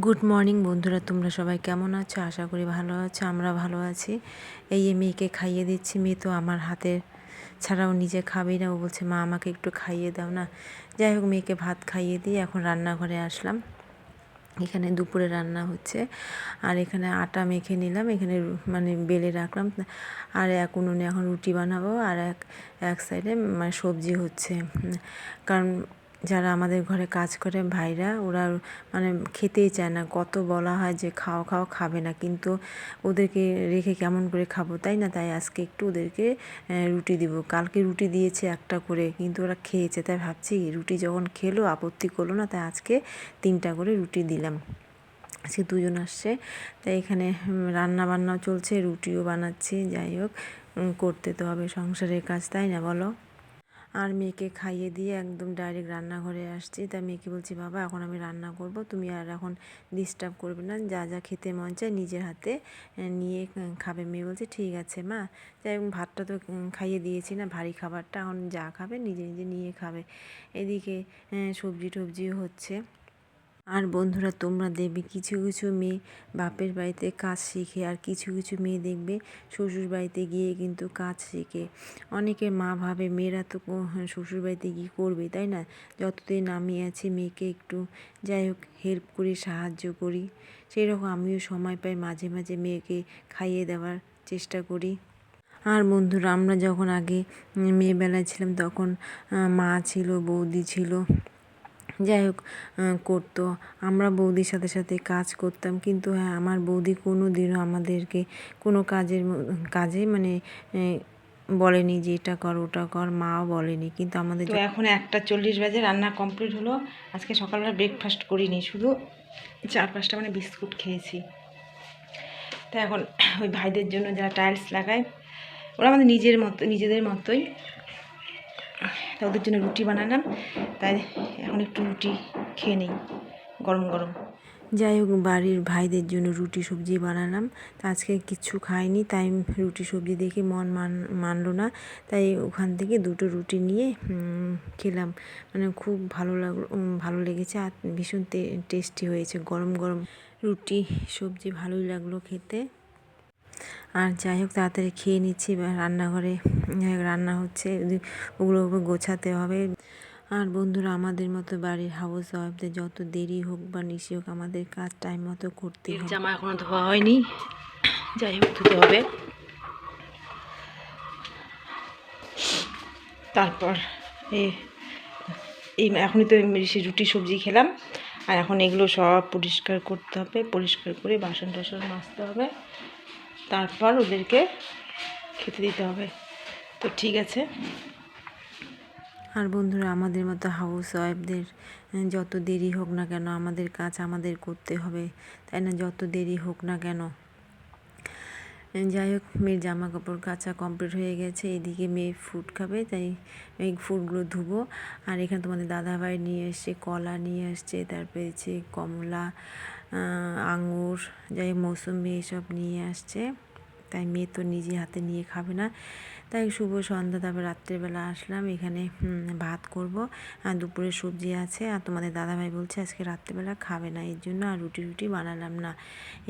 Good morning বন্ধুরা, তোমরা সবাই কেমন আছো? আশা করি ভালো আছো, আমরা ভালো আছি। এই মেয়েকে খাইয়ে দিচ্ছি, মেয়ে তো আমার হাতের ছাড়াও নিজে খাবেই না। ও বলছে, মা, আমাকে একটু খাইয়ে দাও না। যাই হোক, মেয়েকে ভাত খাইয়ে দিয়ে এখন রান্নাঘরে আসলাম। এখানে দুপুরে রান্না হচ্ছে, আর এখানে আটা মেখে নিলাম। এখানে মানে বেলে রাখলাম। আর এক উনুনে এখন রুটি বানাবো, আর এক এক সাইডে মানে সবজি হচ্ছে। কারণ যারা আমাদের ঘরে কাজ করে ভাইরা, ওরা মানে খেতেই চায় না। কত বলা হয় যে খাও খাও, খাবে না। কিন্তু ওদেরকে রেখে কেমন করে খাব, তাই না? তাই আজকে একটু ওদেরকে রুটি দিব। কালকে রুটি দিয়েছে একটা করে, কিন্তু ওরা খেয়েছে। তাই ভাবছি রুটি যখন খেলো, আপত্তি করল না, তাই আজকে তিনটা করে রুটি দিলাম। আজকে দুজন আসছে, তাই এখানে রান্না বান্নাও চলছে, রুটিও বানাচ্ছি। যাই হোক করতে তো হবে সংসারের কাজ, তাই না বলো? আর মেয়েকে খাইয়ে দিয়ে একদম ডাইরেক্ট রান্নাঘরে আসছি। তা মেয়েকে বলছি, বাবা, এখন আমি রান্না করব। তুমি আর এখন ডিস্টার্ব করবে না। যা যা খেতে মন চায় নিজের হাতে নিয়ে খাবে। মেয়ে বলছে, ঠিক আছে মা। যাই ভাতটা তো খাইয়ে দিয়েছি না, ভারী খাবারটা। এখন যা খাবে নিজে নিজে নিয়ে খাবে। এদিকে সবজি টবজিও হচ্ছে। আর বন্ধুরা, তোমরা দেখবে কিছু কিছু মেয়ে বাপের বাড়িতে কাজ শিখে আর কিছু কিছু মেয়ে দেখবে শ্বশুর বাড়িতে গিয়ে কিন্তু কাজ শিখে। অনেকে মা ভাবে, মেয়েরা তো শ্বশুর বাড়িতে গিয়ে করবে তাই না? যতদিন আমি আছি, মেয়েকে একটু যাই হোক হেল্প করি, সাহায্য করি। সেই রকম আমিও সময় পাই মাঝে মাঝে মেয়েকে খাইয়ে দেওয়ার চেষ্টা করি। আর বন্ধুরা, আমরা যখন আগে মেয়েবেলায় ছিলাম, তখন মা ছিল, বৌদি ছিল। যাই হোক করতো। আমরা বৌদির সাথে সাথে কাজ করতাম। কিন্তু হ্যাঁ আমার বৌদি কোনো দিনও আমাদেরকে কোনো কাজের কাজে মানে বলেনি যে এটা কর ওটা কর মাও বলেনি। কিন্তু আমাদের তো এখন একটা চল্লিশ বাজে রান্না কমপ্লিট হলো। আজকে সকালবেলা ব্রেকফাস্ট করিনি শুধু চার পাঁচটা মানে বিস্কুট খেয়েছি। তো এখন ওই ভাইদের জন্য যারা টাইলস লাগায় ওরা আমাদের নিজের মতো নিজেদের মতোই। তা ওদের জন্য রুটি বানালাম। তাই এখন একটু রুটি খেয়ে নিই, গরম গরম। যাই হোক, বাড়ির ভাইদের জন্য রুটি সবজি বানালাম। তা আজকে কিচ্ছু খাইনি, তাই রুটি সবজি দেখে মন মান, মানলো না। তাই ওখান থেকে দুটো রুটি নিয়ে খেলাম। মানে খুব ভালো লাগল ভালো লেগেছে আর ভীষণ টেস্টি হয়েছে, গরম গরম। রুটি, সবজি ভালোই লাগল খেতে। আর যাই হোক তাড়াতাড়ি খেয়ে নিচ্ছি। রান্নাঘরে রান্না হচ্ছে ওগুলো ওগুলো গোছাতে হবে। আর বন্ধুরা আমাদের মতো বাড়ির হাউস ওয়াইফদের যত দেরি হোক বা নিশি হোক আমাদের কাজ টাইম মতো করতে হবে। জামা এখনও ধোয়া হয়নি। যাই হোক ধুতে হবে। তারপর এই এখনই তো সে রুটি সবজি খেলাম। আর এখন এগুলো সব পরিষ্কার করতে হবে পরিষ্কার করে বাসন টাসন মাজতে হবে। তারপর ওদেরকে খেতে দিতে হবে। তো ঠিক আছে। আর বন্ধুরা, আমাদের মতো হাউস ওয়াইফদের যত দেরি হোক না কেন আমাদের কাজ আমাদের করতে হবে। তাই না? যত দেরি হোক না কেন। যাই হোক, মেয়ের জামা কাপড় কাচা কমপ্লিট হয়ে গেছে। এদিকে মেয়ে ফুড খাবে, তাই এই ফুডগুলো ধুবো। আর এখানে তোমাদের দাদাভাই নিয়ে এসছে, কলা নিয়ে আসছে তারপরে হচ্ছে কমলা আঙুর যাই মৌসুমি এসব নিয়ে আসছে। তাই মেয়ে তো নিজে হাতে নিয়ে খাবে না। তাই শুভ সন্ধ্যা, তারপর রাত্রেবেলা আসলাম। এখানে ভাত করব। আর দুপুরে সবজি আছে। আর তোমাদের দাদাভাই বলছে, আজকে রাত্রেবেলা খাবে না। এর জন্য আর রুটি রুটি বানালাম না।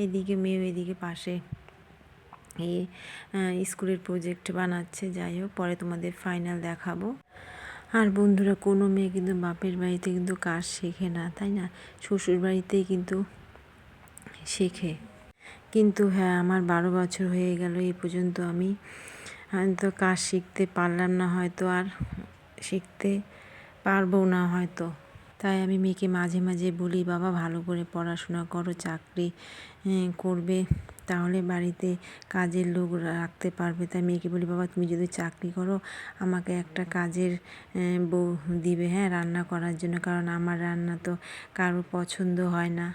এদিকে মেয়ে এদিকে পাশে এই স্কুলের প্রজেক্ট বানাচ্ছে। যাই হোক, পরে তোমাদের ফাইনাল দেখাবো। আর বন্ধুরা, কোনো মেয়ে কিন্তু বাপের বাড়িতে কিন্তু কাজ শেখে না, তাই না? শ্বশুর বাড়িতেই কিন্তু শেখে। কিন্তু হ্যাঁ আমার বারো বছর হয়ে গেল এই পর্যন্ত আমি আমি তো কাজ শিখতে পারলাম না, হয়তো আর শিখতে পারব না হয়তো। তাই আমি মেয়েকে মাঝে মাঝে বলি, বাবা, ভালো করে পড়াশোনা করো, চাকরি করবে, তাহলে বাড়িতে কাজের লোক রাখতে পারবে। তাই মেয়েকে বলি, বাবা, তুমি যদি চাকরি করো, আমাকে একটা কাজের বউ দিবে হ্যাঁ রান্না করার জন্য, কারণ আমার রান্না তো কারও পছন্দ হয় না।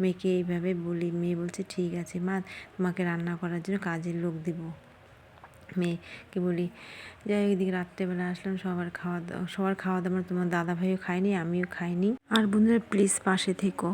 মেয়েকে এইভাবে বলি, মেয়ে বলছে, ঠিক আছে মা, তোমাকে রান্না করার জন্য কাজের লোক দিব। মেয়েকে বলি, যাই হোক, এদিকে রাত্রেবেলা আসলাম, সবার খাওয়া দাওয়া, সবার খাওয়া দাওয়া তোমার দাদা ভাইও খায়নি, আমিও খাইনি। আর বন্ধুরা প্লিজ পাশে থেকো।